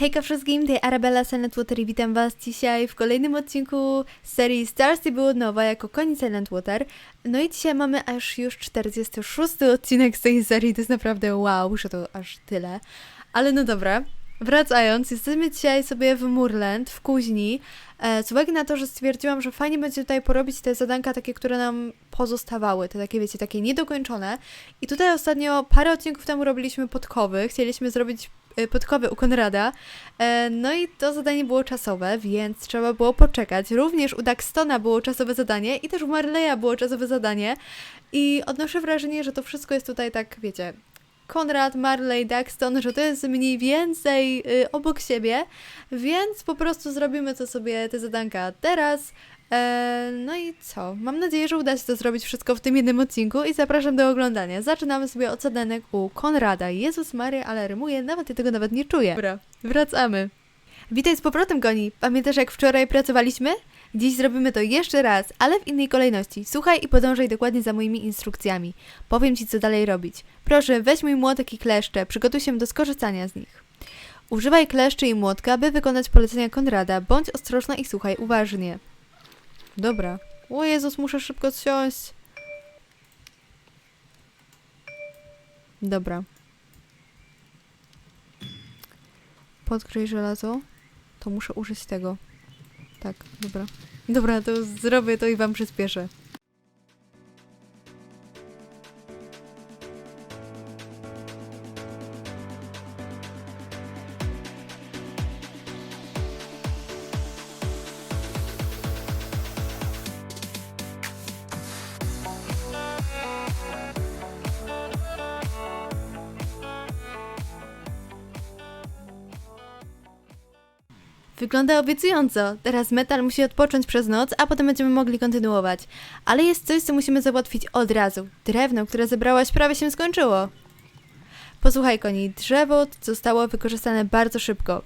Hejka wszystkim, tutaj Arabella Silent Water i witam was dzisiaj w kolejnym odcinku serii Stars i było nowa jako koni Silent Water. No i dzisiaj mamy aż już 46 odcinek z tej serii, to jest naprawdę wow, że to aż tyle. Ale no dobra, wracając, jesteśmy dzisiaj sobie w Moorland, w Kuźni, e, z uwagi na to, że stwierdziłam, że fajnie będzie tutaj porobić te zadanka takie, które nam pozostawały, te takie wiecie, takie niedokończone. I tutaj ostatnio parę odcinków temu robiliśmy podkowy, chcieliśmy zrobić podkowy u Konrada. E, No i to zadanie było czasowe, więc trzeba było poczekać. Również u Daxtona było czasowe zadanie i też u Marleya było czasowe zadanie. I odnoszę wrażenie, że to wszystko jest tutaj tak, wiecie, Konrad, Marley, Daxton, że to jest mniej więcej y, obok siebie, więc po prostu zrobimy to sobie te zadanka teraz. E, no i co? Mam nadzieję, że uda się to zrobić wszystko w tym jednym odcinku i zapraszam do oglądania. Zaczynamy sobie od zadanek u Konrada. Jezus Maria, ale rymuje, nawet ja tego nawet nie czuję. Dobra, wracamy. Witaj z powrotem, Goni. Pamiętasz jak wczoraj pracowaliśmy? Dziś zrobimy to jeszcze raz, ale w innej kolejności. Słuchaj i podążaj dokładnie za moimi instrukcjami. Powiem Ci, co dalej robić. Proszę, weź mój młotek i kleszcze, przygotuj się do skorzystania z nich. Używaj kleszczy i młotka, by wykonać polecenia Konrada. Bądź ostrożna i słuchaj uważnie. Dobra. O Jezus, muszę szybko zsiąść. Dobra. Podkryj żelazo. To muszę użyć tego. Tak, dobra. Dobra, to zrobię to i wam przyspieszę. Wygląda obiecująco. Teraz metal musi odpocząć przez noc, a potem będziemy mogli kontynuować. Ale jest coś, co musimy załatwić od razu. Drewno, które zebrałaś, prawie się skończyło. Posłuchaj, koni, drzewo zostało wykorzystane bardzo szybko.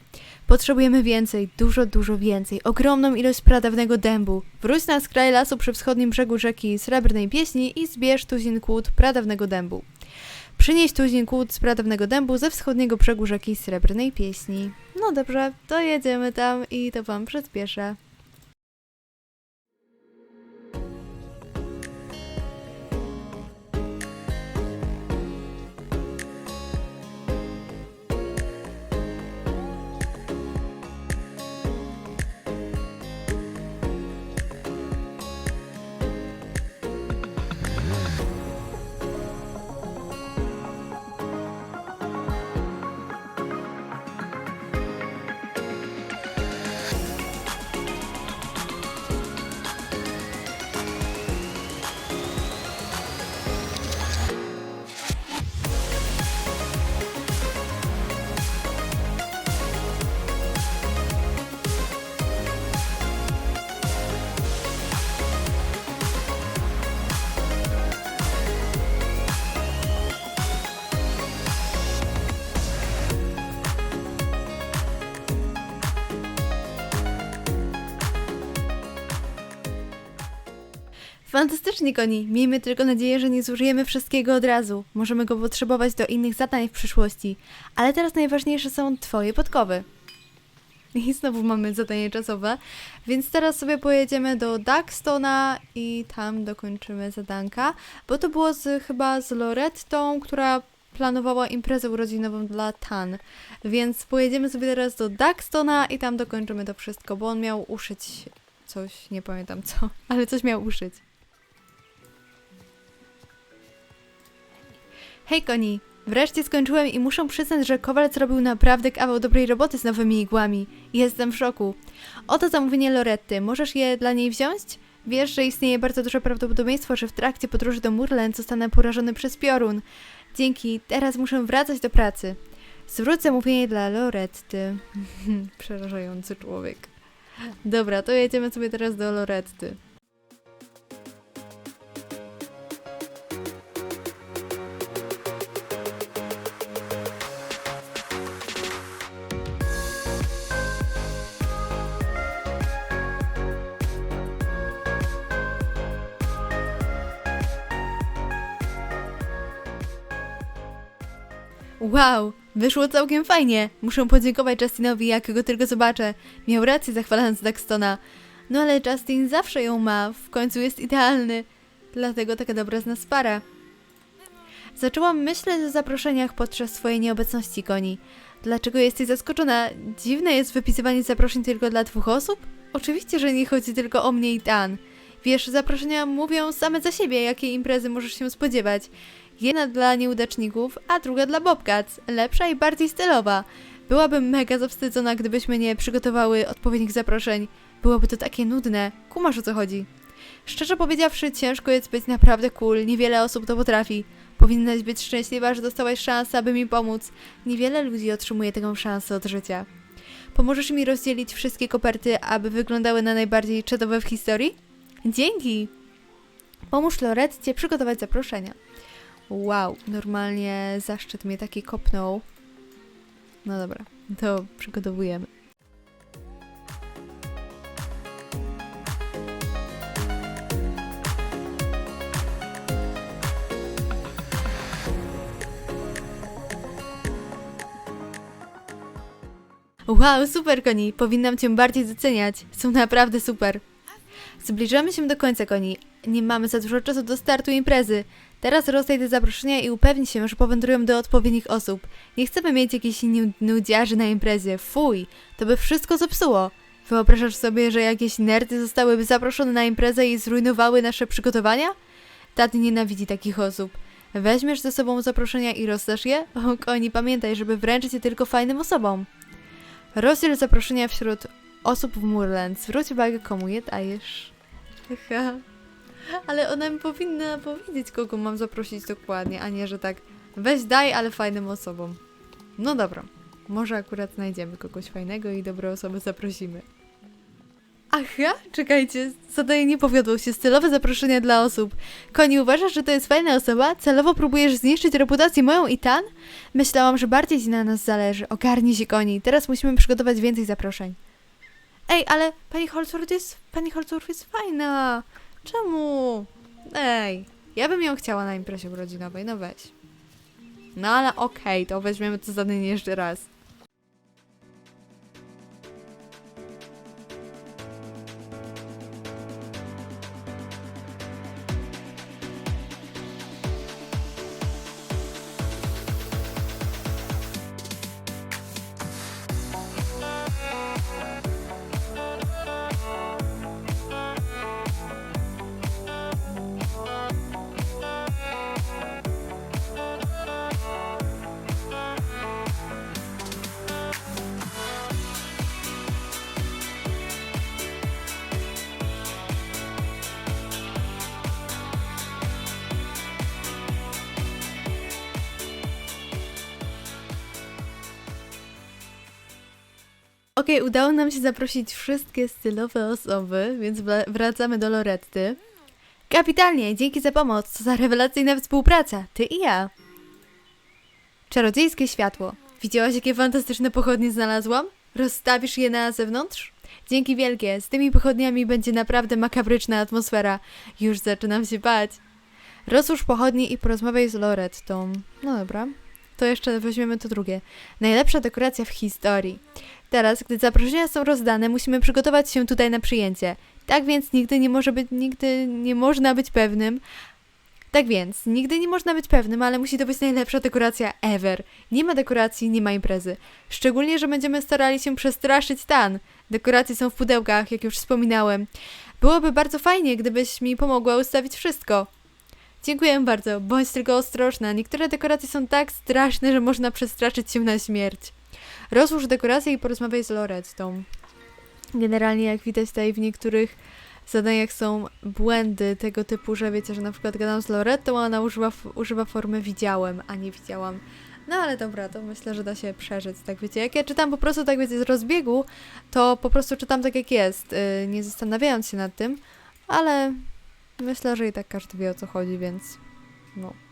Potrzebujemy więcej, dużo, dużo więcej. Ogromną ilość pradawnego dębu. Wróć na skraj lasu przy wschodnim brzegu rzeki Srebrnej Pieśni i zbierz tuzin kłód pradawnego dębu. Przynieś tuzin kłód z pradawnego dębu ze wschodniego brzegu rzeki Srebrnej Pieśni. No dobrze, to jedziemy tam i to wam przyspieszę. Fantastycznie, koni. Miejmy tylko nadzieję, że nie zużyjemy wszystkiego od razu. Możemy go potrzebować do innych zadań w przyszłości. Ale teraz najważniejsze są twoje podkowy. I znowu mamy zadanie czasowe. Więc teraz sobie pojedziemy do Daxtona i tam dokończymy zadanka. Bo to było z, chyba z Lorettą, która planowała imprezę urodzinową dla Tan. Więc pojedziemy sobie teraz do Daxtona i tam dokończymy to wszystko, bo on miał uszyć coś, nie pamiętam co, ale coś miał uszyć. Hej Koni, wreszcie skończyłem i muszę przyznać, że Kowal zrobił naprawdę kawał dobrej roboty z nowymi igłami. Jestem w szoku. Oto zamówienie Loretty, możesz je dla niej wziąć? Wiesz, że istnieje bardzo duże prawdopodobieństwo, że w trakcie podróży do Murland zostanę porażony przez piorun. Dzięki, teraz muszę wracać do pracy. Zwróć zamówienie dla Loretty. Przerażający człowiek. Dobra, to jedziemy sobie teraz do Loretty. Wow, wyszło całkiem fajnie. Muszę podziękować Justinowi, jak go tylko zobaczę. Miał rację zachwalając Daxtona. No ale Justin zawsze ją ma, w końcu jest idealny. Dlatego taka dobra z nas para. Zaczęłam myśleć o zaproszeniach podczas swojej nieobecności, Koni. Dlaczego jesteś zaskoczona? Dziwne jest wypisywanie zaproszeń tylko dla dwóch osób? Oczywiście, że nie chodzi tylko o mnie i Dan. Wiesz, zaproszenia mówią same za siebie, jakiej imprezy możesz się spodziewać. Jedna dla nieudaczników, a druga dla Bobcats. Lepsza i bardziej stylowa. Byłabym mega zawstydzona, gdybyśmy nie przygotowały odpowiednich zaproszeń. Byłoby to takie nudne. Kumasz o co chodzi. Szczerze powiedziawszy, ciężko jest być naprawdę cool. Niewiele osób to potrafi. Powinnaś być szczęśliwa, że dostałaś szansę, aby mi pomóc. Niewiele ludzi otrzymuje taką szansę od życia. Pomożesz mi rozdzielić wszystkie koperty, aby wyglądały na najbardziej czadowe w historii? Dzięki! Pomóż Loretcie przygotować zaproszenia. Wow, normalnie zaszczyt mnie taki kopnął. No dobra, to przygotowujemy. Wow, super koni, powinnam cię bardziej doceniać. Są naprawdę super. Zbliżamy się do końca koni. Nie mamy za dużo czasu do startu imprezy. Teraz rozdaj te zaproszenia i upewnij się, że powędrują do odpowiednich osób. Nie chcemy mieć jakichś nu- nudziarzy na imprezie. Fuj, to by wszystko zepsuło. Wyobrażasz sobie, że jakieś nerdy zostałyby zaproszone na imprezę i zrujnowały nasze przygotowania? Taty nienawidzi takich osób. Weźmiesz ze sobą zaproszenia i rozdasz je? O, koni, pamiętaj, żeby wręczyć je tylko fajnym osobom. Rozdziel zaproszenia wśród osób w Moorland. Zwróć uwagę, komu je dajesz. Haha. Ale ona mi powinna powiedzieć, kogo mam zaprosić dokładnie, a nie, że tak weź daj, ale fajnym osobom. No dobra, może akurat znajdziemy kogoś fajnego i dobre osoby zaprosimy. Aha, czekajcie, zadaję nie powiodło się, stylowe zaproszenia dla osób. Koni, uważasz, że to jest fajna osoba? Celowo próbujesz zniszczyć reputację moją i Tan? Myślałam, że bardziej ci na nas zależy. Ogarnij się, Koni, teraz musimy przygotować więcej zaproszeń. Ej, ale pani Holzworth jest, pani Holzworth jest fajna. Czemu? Ej, ja bym ją chciała na imprezie urodzinowej, no weź. No ale okej, to weźmiemy to zadanie jeszcze raz. Okej, udało nam się zaprosić wszystkie stylowe osoby, więc wracamy do Loretty. Kapitalnie, dzięki za pomoc, co za rewelacyjna współpraca, ty i ja. Czarodziejskie światło. Widziałaś, jakie fantastyczne pochodnie znalazłam? Rozstawisz je na zewnątrz? Dzięki wielkie, z tymi pochodniami będzie naprawdę makabryczna atmosfera. Już zaczynam się bać. Rozłóż pochodnie i porozmawiaj z Lorettą. No dobra. To jeszcze weźmiemy to drugie. Najlepsza dekoracja w historii. Teraz, gdy zaproszenia są rozdane, musimy przygotować się tutaj na przyjęcie. Tak więc nigdy nie może być, nigdy nie można być pewnym. Tak więc, nigdy nie można być pewnym, ale musi to być najlepsza dekoracja ever. Nie ma dekoracji, nie ma imprezy. Szczególnie, że będziemy starali się przestraszyć Tan. Dekoracje są w pudełkach, jak już wspominałem. Byłoby bardzo fajnie, gdybyś mi pomogła ustawić wszystko. Dziękuję bardzo, bądź tylko ostrożna. Niektóre dekoracje są tak straszne, że można przestraszyć się na śmierć. Rozłóż dekoracje i porozmawiaj z Lorettą. Generalnie, jak widać tutaj w niektórych zadaniach są błędy tego typu, że wiecie, że na przykład gadam z Lorettą, a ona używa, używa formy widziałem, a nie widziałam. No ale dobra, to myślę, że da się przeżyć, tak wiecie. Jak ja czytam po prostu tak wiecie z rozbiegu, to po prostu czytam tak jak jest, yy, nie zastanawiając się nad tym, ale myślę, że i tak każdy wie o co chodzi, więc no.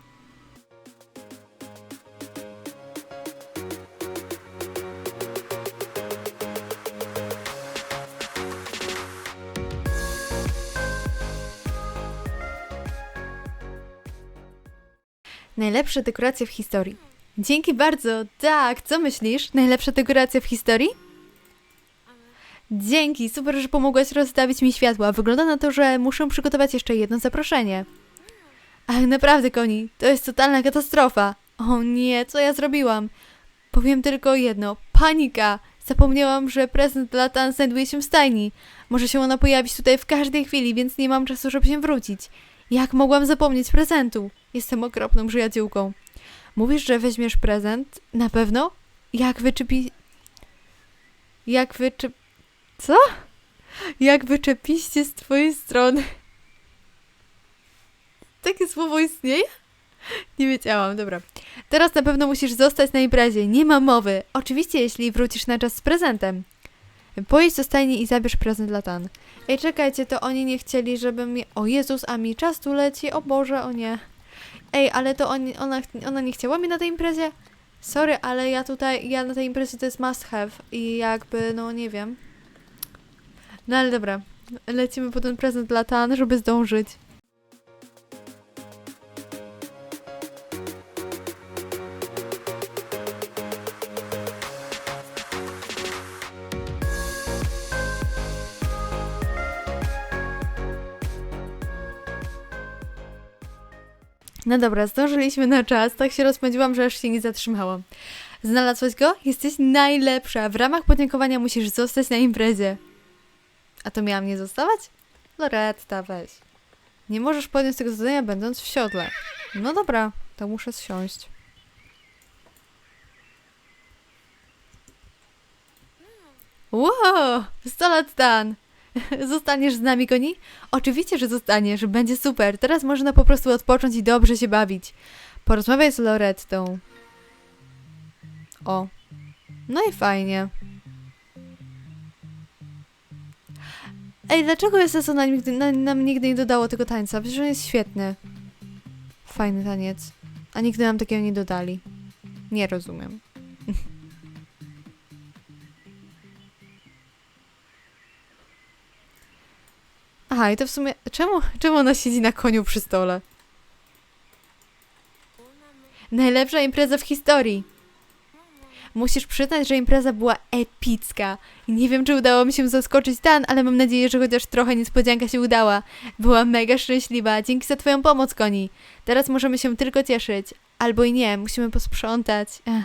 Najlepsze dekoracje w historii. Dzięki bardzo. Tak, co myślisz? Najlepsza dekoracja w historii? Dzięki, super, że pomogłaś rozstawić mi światła. Wygląda na to, że muszę przygotować jeszcze jedno zaproszenie. Ach, naprawdę, Koni, to jest totalna katastrofa. O nie, co ja zrobiłam? Powiem tylko jedno. Panika! Zapomniałam, że prezent dla Tan znajduje się w stajni. Może się ona pojawić tutaj w każdej chwili, więc nie mam czasu, żeby się wrócić. Jak mogłam zapomnieć prezentu? Jestem okropną przyjaciółką. Mówisz, że weźmiesz prezent? Na pewno? Jak wyczepi... Jak wyczep... Co? Jak wyczepiście z twojej strony? Takie słowo istnieje? Nie wiedziałam, dobra. Teraz na pewno musisz zostać na imprezie. Nie ma mowy. Oczywiście, jeśli wrócisz na czas z prezentem. Pojedź do stajni i zabierz prezent dla Tan. Ej, czekajcie, to oni nie chcieli, żebym... Je... O Jezus, a mi czas tu leci. O Boże, o nie. Ej, ale to oni, ona, ona nie chciała mnie na tej imprezie? Sorry, ale ja tutaj, ja na tej imprezie to jest must have i jakby, no nie wiem. No ale dobra, lecimy po ten prezent dla Tan, żeby zdążyć. No dobra, zdążyliśmy na czas, tak się rozpędziłam, że aż się nie zatrzymałam. Znalazłeś go? Jesteś najlepsza. W ramach podziękowania musisz zostać na imprezie. A to miałam nie zostawać? Loretta, weź. Nie możesz podjąć tego zadania będąc w siodle. No dobra, to muszę zsiąść. Wow, 100 lat dan. Zostaniesz z nami, Koni? Oczywiście, że zostaniesz. Będzie super. Teraz można po prostu odpocząć i dobrze się bawić. Porozmawiaj z Lorettą. O. No i fajnie. Ej, dlaczego SSO nam nigdy, na, nam nigdy nie dodało tego tańca? Przecież on jest świetny. Fajny taniec. A nigdy nam takiego nie dodali. Nie rozumiem. Aha, i to w sumie... Czemu, czemu ona siedzi na koniu przy stole? Najlepsza impreza w historii. Musisz przyznać, że impreza była epicka. Nie wiem, czy udało mi się zaskoczyć Dan, ale mam nadzieję, że chociaż trochę niespodzianka się udała. Byłam mega szczęśliwa. Dzięki za twoją pomoc, Koni. Teraz możemy się tylko cieszyć. Albo i nie, musimy posprzątać. Ech.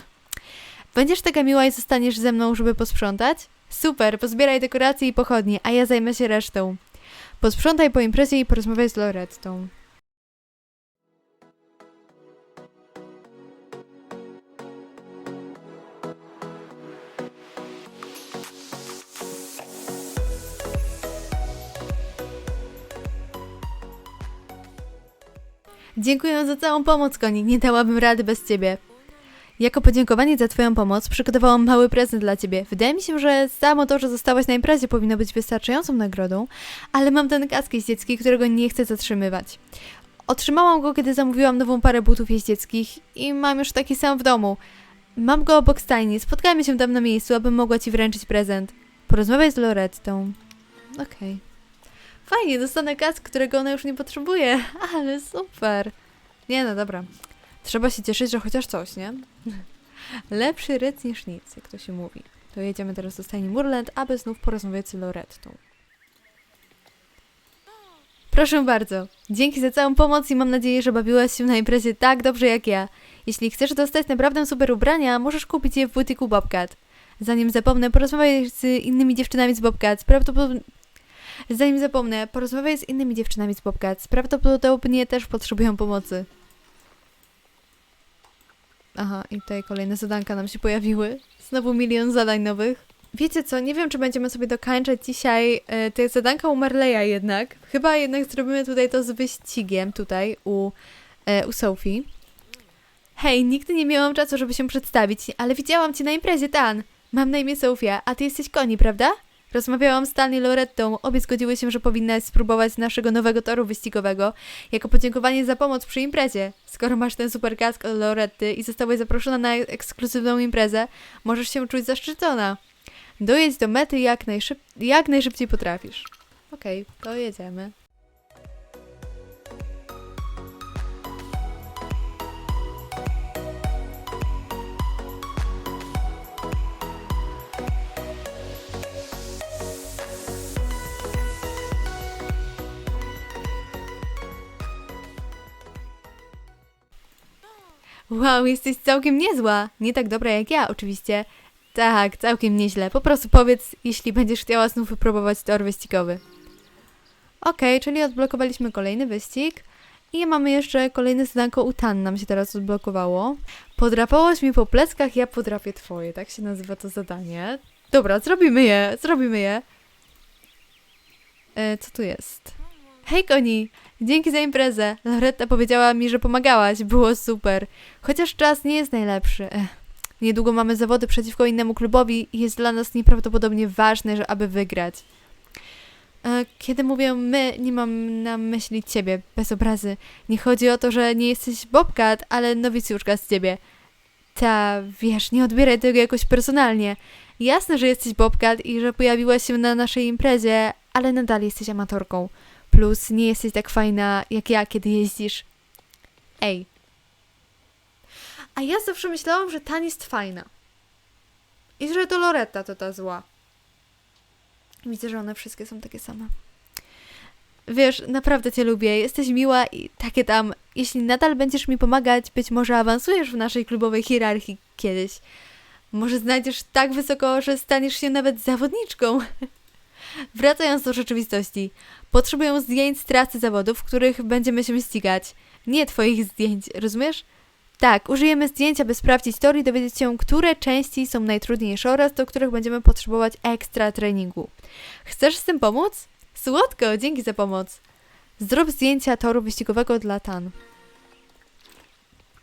Będziesz taka miła i zostaniesz ze mną, żeby posprzątać? Super, pozbieraj dekoracje i pochodnie, a ja zajmę się resztą. Posprzątaj po imprezie i porozmawiaj z Lorettą. Dziękuję za całą pomoc, Koni. Nie dałabym rady bez ciebie. Jako podziękowanie za Twoją pomoc przygotowałam mały prezent dla Ciebie. Wydaje mi się, że samo to, że zostałaś na imprezie powinno być wystarczającą nagrodą, ale mam ten kask jeździecki, którego nie chcę zatrzymywać. Otrzymałam go, kiedy zamówiłam nową parę butów jeździeckich i mam już taki sam w domu. Mam go obok stajni, spotkajmy się tam na miejscu, abym mogła Ci wręczyć prezent. Porozmawiaj z Lorettą. Okej. Fajnie, dostanę kask, którego ona już nie potrzebuje, ale super. Nie no, dobra. Trzeba się cieszyć, że chociaż coś, nie? Lepszy ryc niż nic, jak to się mówi. To jedziemy teraz do stajni Murland, aby znów porozmawiać z Lorettą. Proszę bardzo. Dzięki za całą pomoc i mam nadzieję, że bawiłaś się na imprezie tak dobrze jak ja. Jeśli chcesz dostać naprawdę super ubrania, możesz kupić je w butiku Bobcat. Zanim zapomnę, porozmawiaj z innymi dziewczynami z Bobcat. Prawdopodobnie... Zanim zapomnę, porozmawiaj z innymi dziewczynami z Bobcat. Prawdopodobnie też potrzebują pomocy. Aha, i tutaj kolejne zadanka nam się pojawiły. Znowu milion zadań nowych. Wiecie co, nie wiem, czy będziemy sobie dokończać dzisiaj e, te zadanka u Marleya jednak. Chyba jednak zrobimy tutaj to z wyścigiem tutaj u, e, u Sophie. Hej, nigdy nie miałam czasu, żeby się przedstawić, ale widziałam cię na imprezie, Tan. Mam na imię Sofia, a ty jesteś Koni, prawda? Rozmawiałam z Tan i Lorettą. Obie zgodziły się, że powinnaś spróbować naszego nowego toru wyścigowego jako podziękowanie za pomoc przy imprezie. Skoro masz ten super kask od Loretty i zostałaś zaproszona na ekskluzywną imprezę, możesz się czuć zaszczycona. Dojedź do mety jak, najszyb jak najszybciej potrafisz. Okej, to jedziemy. Wow, jesteś całkiem niezła. Nie tak dobra jak ja, oczywiście. Tak, całkiem nieźle. Po prostu powiedz, jeśli będziesz chciała znów wypróbować tor wyścigowy. Okej, czyli odblokowaliśmy kolejny wyścig. I mamy jeszcze kolejne zadanko u Tan nam się teraz odblokowało. Podrapałaś mi po pleckach, ja podrapię twoje. Tak się nazywa to zadanie. Dobra, zrobimy je, zrobimy je. E, co tu jest? Hej Koni, dzięki za imprezę. Loretta powiedziała mi, że pomagałaś, było super. Chociaż czas nie jest najlepszy. Ech. Niedługo mamy zawody przeciwko innemu klubowi i jest dla nas nieprawdopodobnie ważne, że aby wygrać. E, Kiedy mówię my, nie mam na myśli ciebie, bez obrazy. Nie chodzi o to, że nie jesteś Bobcat, ale nowicjuszka z ciebie. Ta, wiesz, nie odbieraj tego jakoś personalnie. Jasne, że jesteś Bobcat i że pojawiłaś się na naszej imprezie, ale nadal jesteś amatorką. Plus nie jesteś tak fajna jak ja, kiedy jeździsz. Ej. A ja zawsze myślałam, że Tan jest fajna. I że to Loretta to ta zła. Widzę, że one wszystkie są takie same. Wiesz, naprawdę Cię lubię, jesteś miła i takie tam. Jeśli nadal będziesz mi pomagać, być może awansujesz w naszej klubowej hierarchii kiedyś. Może znajdziesz tak wysoko, że staniesz się nawet zawodniczką. Wracając do rzeczywistości. Potrzebuję zdjęć z trasy zawodów, w których będziemy się ścigać. Nie Twoich zdjęć, rozumiesz? Tak, użyjemy zdjęcia, by sprawdzić tor i dowiedzieć się, które części są najtrudniejsze oraz do których będziemy potrzebować ekstra treningu. Chcesz z tym pomóc? Słodko, dzięki za pomoc. Zrób zdjęcia toru wyścigowego dla Tan.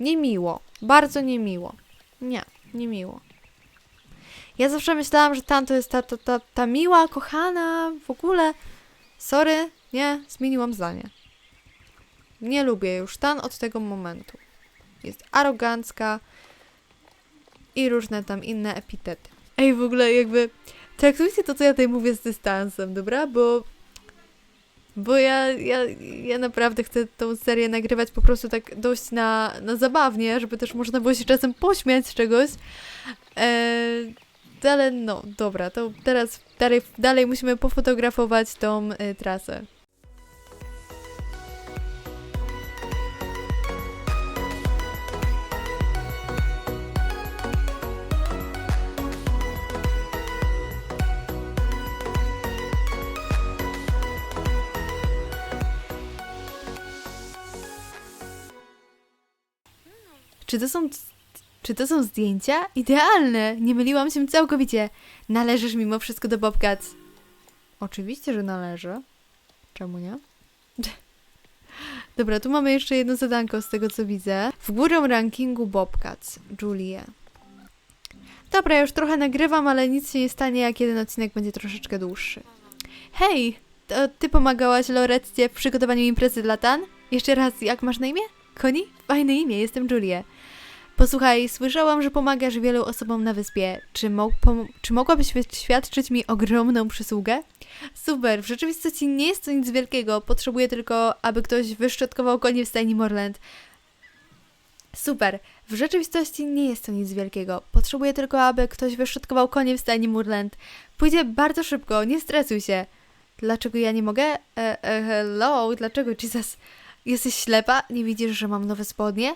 Niemiło, bardzo niemiło. Nie, niemiło. Ja zawsze myślałam, że Tan to jest ta, ta, ta, ta miła, kochana, w ogóle. Sorry, nie, zmieniłam zdanie. Nie lubię już Tan od tego momentu. Jest arogancka i różne tam inne epitety. Ej, w ogóle jakby traktujcie to, co ja tutaj mówię z dystansem, dobra? Bo bo ja, ja, ja naprawdę chcę tą serię nagrywać po prostu tak dość na, na zabawnie, żeby też można było się czasem pośmiać z czegoś. Eee, ale no, dobra, to teraz dalej, dalej musimy pofotografować tą y, trasę. Czy to są czy to są zdjęcia? Idealne! Nie myliłam się całkowicie. Należysz mimo wszystko do Bobcats. Oczywiście, że należy. Czemu nie? Dobra, tu mamy jeszcze jedno zadanko z tego co widzę. W górę rankingu Bobcats. Julie. Dobra, już trochę nagrywam, ale nic się nie stanie, jak jeden odcinek będzie troszeczkę dłuższy. Hej! To ty pomagałaś Loretcie w przygotowaniu imprezy dla Tan? Jeszcze raz, jak masz na imię? Koni? Fajne imię, jestem Julie. Posłuchaj, słyszałam, że pomagasz wielu osobom na wyspie. Czy, mo- czy mogłabyś świadczyć mi ogromną przysługę? Super, w rzeczywistości nie jest to nic wielkiego. Potrzebuję tylko, aby ktoś wyszczotkował konie w stajni Morland. Super, w rzeczywistości nie jest to nic wielkiego. Potrzebuję tylko, aby ktoś wyszczotkował konie w stajni Moorland. Pójdzie bardzo szybko, nie stresuj się. Dlaczego ja nie mogę? E, e, hello, dlaczego, Jesus? Jesteś ślepa? Nie widzisz, że mam nowe spodnie?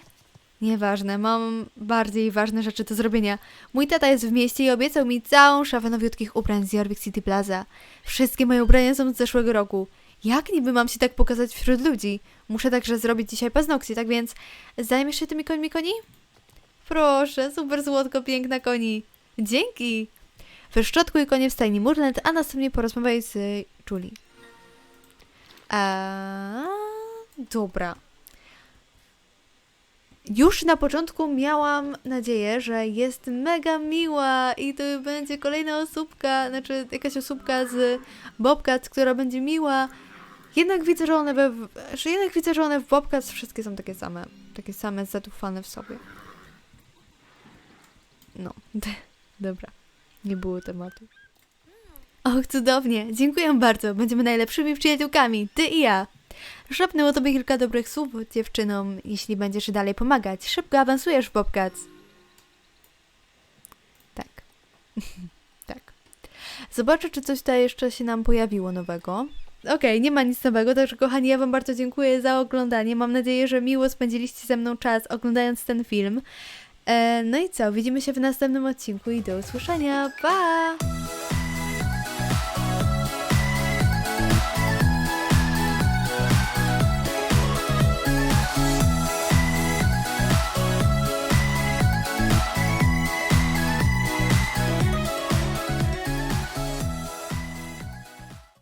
Nieważne, mam bardziej ważne rzeczy do zrobienia. Mój tata jest w mieście i obiecał mi całą szafę nowiutkich ubrań z Jorvik City Plaza. Wszystkie moje ubrania są z zeszłego roku. Jak niby mam się tak pokazać wśród ludzi? Muszę także zrobić dzisiaj paznokcie, tak więc zajmiesz się tymi końmi koni? Proszę, super słodko, piękna koni. Dzięki! Wyszczotkuj konie w stajni Murland, a następnie porozmawiaj z Julie. A, dobra. Już na początku miałam nadzieję, że jest mega miła i to będzie kolejna osóbka, znaczy jakaś osóbka z Bobcat, która będzie miła. Jednak widzę, że one we, że jednak widzę, że one w Bobcat wszystkie są takie same, takie same zadufane w sobie. No, dobra, nie było tematu. Och, cudownie, dziękuję bardzo, będziemy najlepszymi przyjaciółkami, ty i ja. Szepnę o tobie kilka dobrych słów dziewczynom, jeśli będziesz dalej pomagać. Szybko awansujesz Bobcats. Tak. tak. Zobaczę, czy coś tutaj jeszcze się nam pojawiło nowego. okej, nie ma nic nowego, także kochani, ja wam bardzo dziękuję za oglądanie. Mam nadzieję, że miło spędziliście ze mną czas oglądając ten film. E, no i co, widzimy się w następnym odcinku i do usłyszenia. Pa!